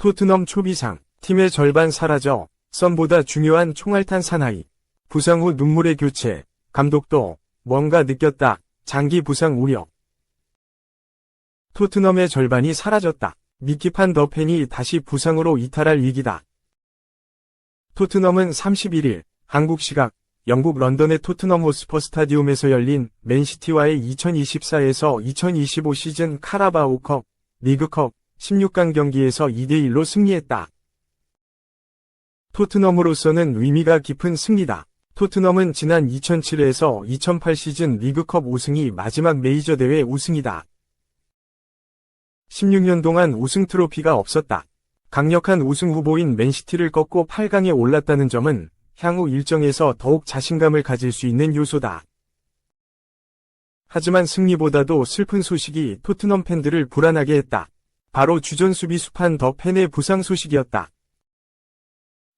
토트넘 초비상, 팀의 절반 사라져, 썬보다 중요한 총알탄 사나이. 부상 후 눈물의 교체, 감독도 뭔가 느꼈다. 장기 부상 우려. 토트넘의 절반이 사라졌다. 미키판 더 팬이 다시 부상으로 이탈할 위기다. 토트넘은 31일 한국 시각 영국 런던의 토트넘 호스퍼 스타디움에서 열린 맨시티와의 2024에서 2025 시즌 카라바오컵, 리그컵 16강 경기에서 2대1로 승리했다. 토트넘으로서는 의미가 깊은 승리다. 토트넘은 지난 2007에서 2008 시즌 리그컵 우승이 마지막 메이저 대회 우승이다. 16년 동안 우승 트로피가 없었다. 강력한 우승 후보인 맨시티를 꺾고 8강에 올랐다는 점은 향후 일정에서 더욱 자신감을 가질 수 있는 요소다. 하지만 승리보다도 슬픈 소식이 토트넘 팬들을 불안하게 했다. 바로 주전 수비 수 판더 팬의 부상 소식이었다.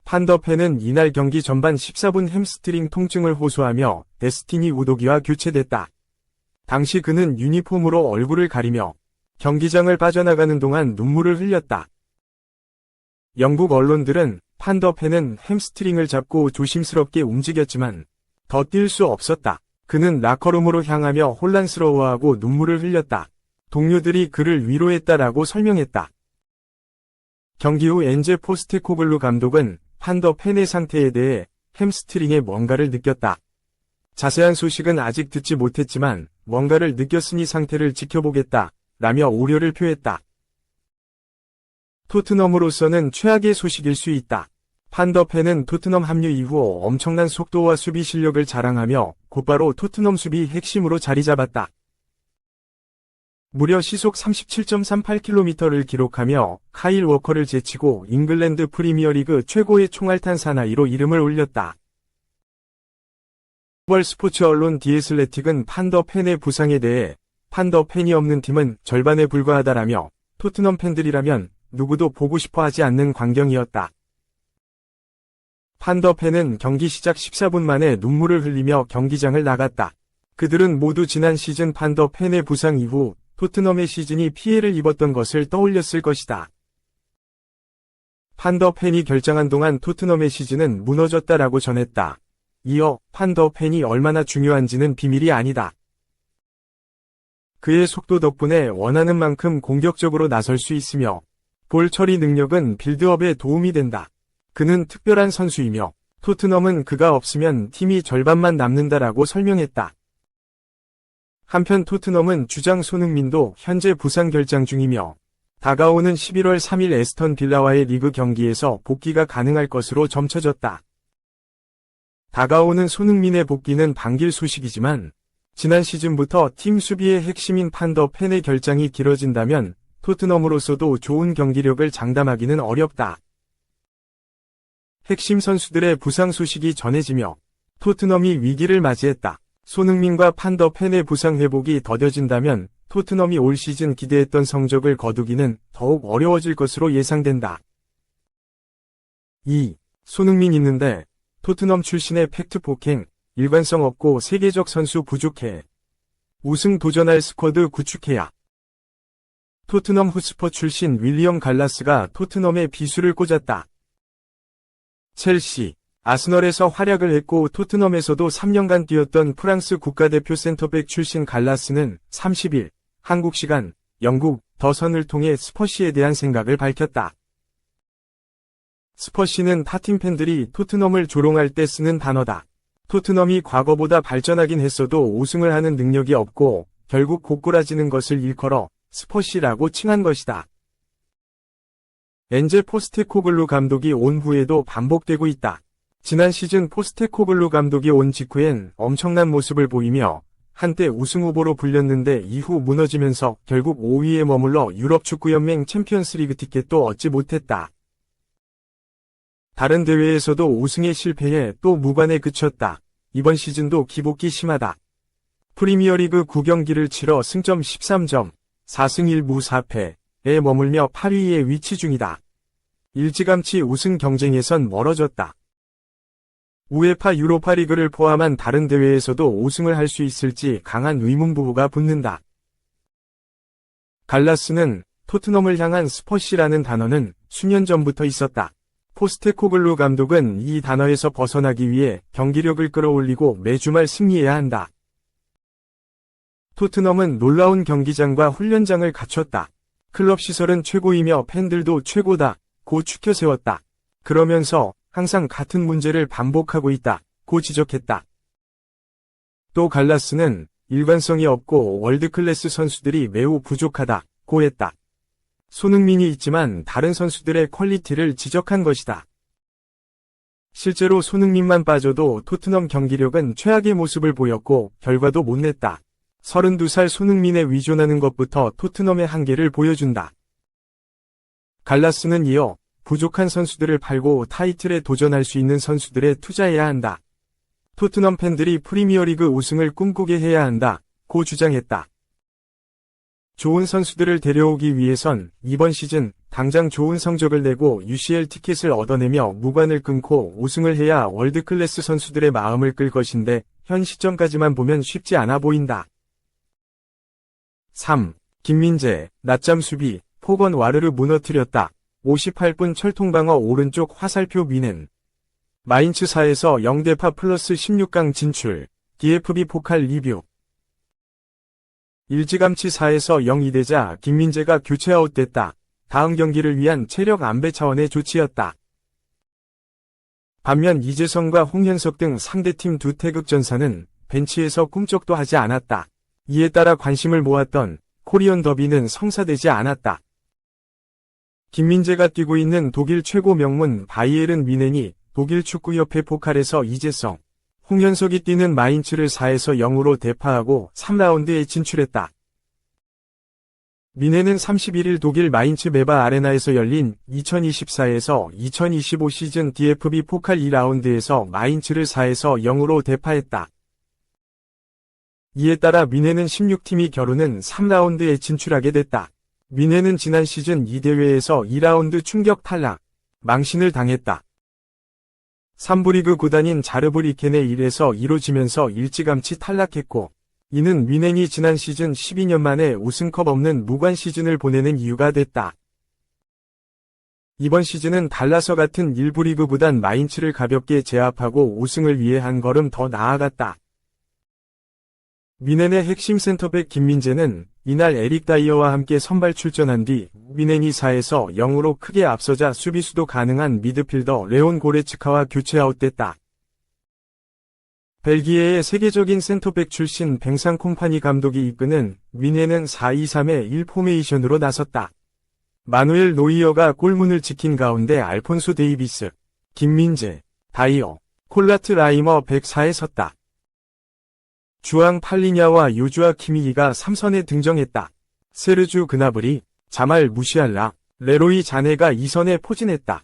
판더 팬은 이날 경기 전반 14분 햄스트링 통증을 호소하며 데스티니 우도기와 교체됐다. 당시 그는 유니폼으로 얼굴을 가리며 경기장을 빠져나가는 동안 눈물을 흘렸다. 영국 언론들은 판더 팬은 햄스트링을 잡고 조심스럽게 움직였지만 더 뛸 수 없었다. 그는 라커룸으로 향하며 혼란스러워하고 눈물을 흘렸다. 동료들이 그를 위로했다라고 설명했다. 경기 후 엔제 포스테코글루 감독은 판더 팬의 상태에 대해 햄스트링에 뭔가를 느꼈다. 자세한 소식은 아직 듣지 못했지만 뭔가를 느꼈으니 상태를 지켜보겠다. 라며 우려를 표했다. 토트넘으로서는 최악의 소식일 수 있다. 판더팬은 토트넘 합류 이후 엄청난 속도와 수비 실력을 자랑하며 곧바로 토트넘 수비 핵심으로 자리 잡았다. 무려 시속 37.38km를 기록하며 카일 워커를 제치고 잉글랜드 프리미어리그 최고의 총알탄 사나이로 이름을 올렸다. 월 스포츠 언론 디에슬레틱은 판더 팬의 부상에 대해 판더 팬이 없는 팀은 절반에 불과하다라며 토트넘 팬들이라면 누구도 보고 싶어 하지 않는 광경이었다. 판더 팬은 경기 시작 14분 만에 눈물을 흘리며 경기장을 나갔다. 그들은 모두 지난 시즌 판더 팬의 부상 이후 토트넘의 시즌이 피해를 입었던 것을 떠올렸을 것이다. 판더 팬이 결정한 동안 토트넘의 시즌은 무너졌다라고 전했다. 이어 판더 팬이 얼마나 중요한지는 비밀이 아니다. 그의 속도 덕분에 원하는 만큼 공격적으로 나설 수 있으며 볼 처리 능력은 빌드업에 도움이 된다. 그는 특별한 선수이며 토트넘은 그가 없으면 팀이 절반만 남는다라고 설명했다. 한편 토트넘은 주장 손흥민도 현재 부상 결장 중이며 다가오는 11월 3일 에스턴 빌라와의 리그 경기에서 복귀가 가능할 것으로 점쳐졌다. 다가오는 손흥민의 복귀는 반길 소식이지만 지난 시즌부터 팀 수비의 핵심인 판더 팬의 결장이 길어진다면 토트넘으로서도 좋은 경기력을 장담하기는 어렵다. 핵심 선수들의 부상 소식이 전해지며 토트넘이 위기를 맞이했다. 손흥민과 판더 팬의 부상 회복이 더뎌진다면 토트넘이 올 시즌 기대했던 성적을 거두기는 더욱 어려워질 것으로 예상된다. 2. 손흥민 있는데 토트넘 출신의 팩트 폭행, 일관성 없고 세계적 선수 부족해. 우승 도전할 스쿼드 구축해야. 토트넘 후스퍼 출신 윌리엄 갈라스가 토트넘에 비수를 꽂았다. 첼시, 아스널에서 활약을 했고 토트넘에서도 3년간 뛰었던 프랑스 국가대표 센터백 출신 갈라스는 30일 한국 시간 영국 더선을 통해 스퍼시에 대한 생각을 밝혔다. 스퍼시는 타팀 팬들이 토트넘을 조롱할 때 쓰는 단어다. 토트넘이 과거보다 발전하긴 했어도 우승을 하는 능력이 없고 결국 고꾸라지는 것을 일컬어 스퍼시라고 칭한 것이다. 엔젤 포스테코글루 감독이 온 후에도 반복되고 있다. 지난 시즌 포스테코글루 감독이 온 직후엔 엄청난 모습을 보이며 한때 우승 후보로 불렸는데 이후 무너지면서 결국 5위에 머물러 유럽 축구연맹 챔피언스리그 티켓도 얻지 못했다. 다른 대회에서도 우승에 실패해 또 무관에 그쳤다. 이번 시즌도 기복기 심하다. 프리미어리그 9경기를 치러 승점 13점, 4승 1무 4패에 머물며 8위에 위치 중이다. 일찌감치 우승 경쟁에선 멀어졌다. 우에파 유로파 리그를 포함한 다른 대회에서도 우승을 할 수 있을지 강한 의문부호가 붙는다. 갈라스는 토트넘을 향한 스퍼시라는 단어는 수년 전부터 있었다. 포스테코글루 감독은 이 단어에서 벗어나기 위해 경기력을 끌어올리고 매주말 승리해야 한다. 토트넘은 놀라운 경기장과 훈련장을 갖췄다. 클럽 시설은 최고이며 팬들도 최고다. 고 추켜 세웠다. 그러면서 항상 같은 문제를 반복하고 있다. 고 지적했다. 또 갈라스는 일관성이 없고 월드클래스 선수들이 매우 부족하다. 고 했다. 손흥민이 있지만 다른 선수들의 퀄리티를 지적한 것이다. 실제로 손흥민만 빠져도 토트넘 경기력은 최악의 모습을 보였고 결과도 못 냈다. 32살 손흥민에 위존하는 것부터 토트넘의 한계를 보여준다. 갈라스는 이어 부족한 선수들을 팔고 타이틀에 도전할 수 있는 선수들에 투자해야 한다. 토트넘 팬들이 프리미어리그 우승을 꿈꾸게 해야 한다. 고 주장했다. 좋은 선수들을 데려오기 위해선 이번 시즌 당장 좋은 성적을 내고 UCL 티켓을 얻어내며 무관을 끊고 우승을 해야 월드클래스 선수들의 마음을 끌 것인데 현 시점까지만 보면 쉽지 않아 보인다. 3. 김민재, 낮잠 수비, 폭언 와르르 무너뜨렸다. 58분 철통방어 오른쪽 화살표 미는 마인츠사에서 0대파 플러스 16강 진출, DFB 포칼 리뷰 일찌감치 4에서 0이되자 김민재가 교체 아웃됐다. 다음 경기를 위한 체력 안배 차원의 조치였다. 반면 이재성과 홍현석 등 상대팀 두 태극 전사는 벤치에서 꿈쩍도 하지 않았다. 이에 따라 관심을 모았던 코리온 더비는 성사되지 않았다. 김민재가 뛰고 있는 독일 최고 명문 바이에른 미넨이 독일 축구협회 포칼에서 이재성, 홍현석이 뛰는 마인츠를 4에서 0으로 대파하고 3라운드에 진출했다. 미네는 31일 독일 마인츠 메바 아레나에서 열린 2024에서 2025 시즌 DFB 포칼 2라운드에서 마인츠를 4에서 0으로 대파했다. 이에 따라 미네는 16팀이 겨루는 3라운드에 진출하게 됐다. 미네는 지난 시즌 이 대회에서 2라운드 충격 탈락, 망신을 당했다. 3부 리그 구단인 자르브리켄의 1에서 2로 지면서 일찌감치 탈락했고, 이는 미넨이 지난 시즌 12년 만에 우승컵 없는 무관 시즌을 보내는 이유가 됐다. 이번 시즌은 달라서 같은 일부 리그 구단 마인츠를 가볍게 제압하고 우승을 위해 한 걸음 더 나아갔다. 미넨의 핵심 센터백 김민재는 이날 에릭 다이어와 함께 선발 출전한 뒤 미넨이 4에서 0으로 크게 앞서자 수비수도 가능한 미드필더 레온 고레츠카와 교체 아웃됐다. 벨기에의 세계적인 센터백 출신 뱅상 콤파니 감독이 이끄는 미넨은 4-2-3의 1 포메이션으로 나섰다. 마누엘 노이어가 골문을 지킨 가운데 알폰소 데이비스, 김민재, 다이어, 콜라트 라이머 104에 섰다. 주앙 팔리냐와 요주아 키미기가 3선에 등정했다. 세르주 그나브리, 자말 무시알라, 레로이 자네가 2선에 포진했다.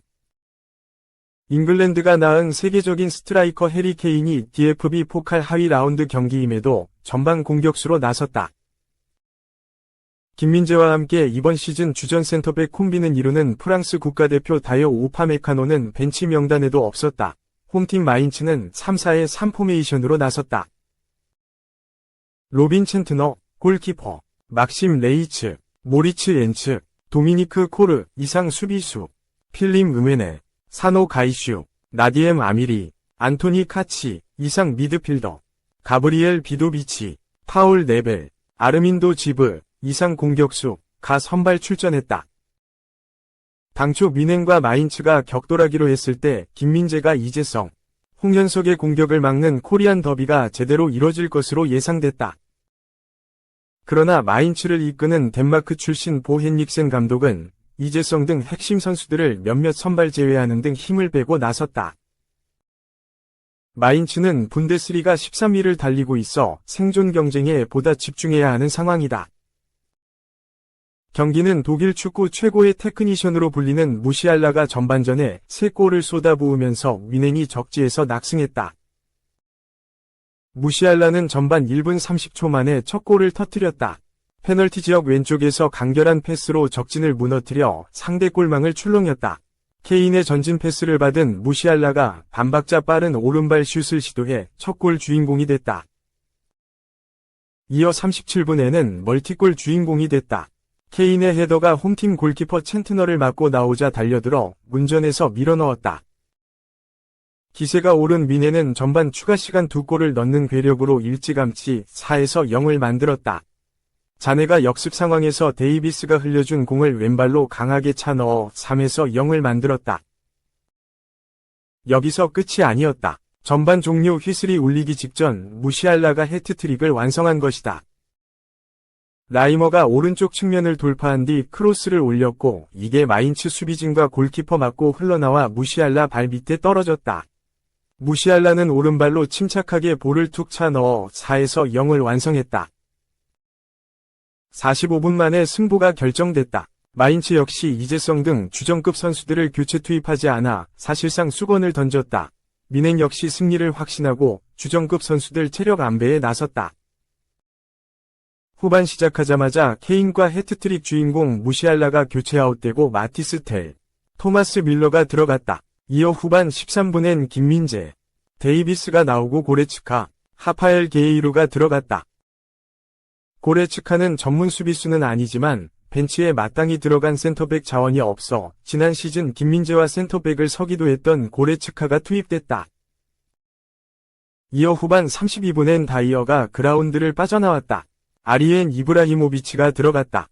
잉글랜드가 낳은 세계적인 스트라이커 해리 케인이 DFB 포칼 하위 라운드 경기임에도 전방 공격수로 나섰다. 김민재와 함께 이번 시즌 주전 센터백 콤비는 이루는 프랑스 국가대표 다이어 오파메카노는 벤치 명단에도 없었다. 홈팀 마인츠는 3-4의 3포메이션으로 나섰다. 로빈 챈트너, 골키퍼, 막심 레이츠, 모리츠 엔츠, 도미니크 코르, 이상 수비수, 필림 음웨네, 사노 가이슈, 나디엠 아미리, 안토니 카치, 이상 미드필더, 가브리엘 비도비치, 파울 네벨, 아르민도 지브, 이상 공격수, 가 선발 출전했다. 당초 미넨과 마인츠가 격돌하기로 했을 때 김민재가 이재성, 홍현석의 공격을 막는 코리안 더비가 제대로 이뤄질 것으로 예상됐다. 그러나 마인츠를 이끄는 덴마크 출신 보 헨릭센 감독은 이재성 등 핵심 선수들을 몇몇 선발 제외하는 등 힘을 빼고 나섰다. 마인츠는 분데스리가 13위를 달리고 있어 생존 경쟁에 보다 집중해야 하는 상황이다. 경기는 독일 축구 최고의 테크니션으로 불리는 무시알라가 전반전에 3골을 쏟아부으면서 위넨이 적지에서 낙승했다. 무시알라는 전반 1분 30초 만에 첫 골을 터뜨렸다. 페널티 지역 왼쪽에서 간결한 패스로 적진을 무너뜨려 상대 골망을 출렁였다. 케인의 전진 패스를 받은 무시알라가 반박자 빠른 오른발 슛을 시도해 첫 골 주인공이 됐다. 이어 37분에는 멀티골 주인공이 됐다. 케인의 헤더가 홈팀 골키퍼 챈트너를 맞고 나오자 달려들어 문전에서 밀어넣었다. 기세가 오른 미네는 전반 추가 시간 두 골을 넣는 괴력으로 일찌감치 4에서 0을 만들었다. 자네가 역습 상황에서 데이비스가 흘려준 공을 왼발로 강하게 차 넣어 3에서 0을 만들었다. 여기서 끝이 아니었다. 전반 종료 휘슬이 울리기 직전 무시알라가 해트트릭을 완성한 것이다. 라이머가 오른쪽 측면을 돌파한 뒤 크로스를 올렸고 이게 마인츠 수비진과 골키퍼 맞고 흘러나와 무시알라 발 밑에 떨어졌다. 무시알라는 오른발로 침착하게 볼을 툭 차 넣어 4에서 0을 완성했다. 45분 만에 승부가 결정됐다. 마인츠 역시 이재성 등 주전급 선수들을 교체 투입하지 않아 사실상 수건을 던졌다. 민행 역시 승리를 확신하고 주전급 선수들 체력 안배에 나섰다. 후반 시작하자마자 케인과 해트트릭 주인공 무시알라가 교체 아웃되고 마티스 텔, 토마스 밀러가 들어갔다. 이어 후반 13분엔 김민재, 데이비스가 나오고 고레츠카, 하파엘 게이루가 들어갔다. 고레츠카는 전문 수비수는 아니지만 벤치에 마땅히 들어간 센터백 자원이 없어 지난 시즌 김민재와 센터백을 서기도 했던 고레츠카가 투입됐다. 이어 후반 32분엔 다이어가 그라운드를 빠져나왔다. 아리엔 이브라히모비치가 들어갔다.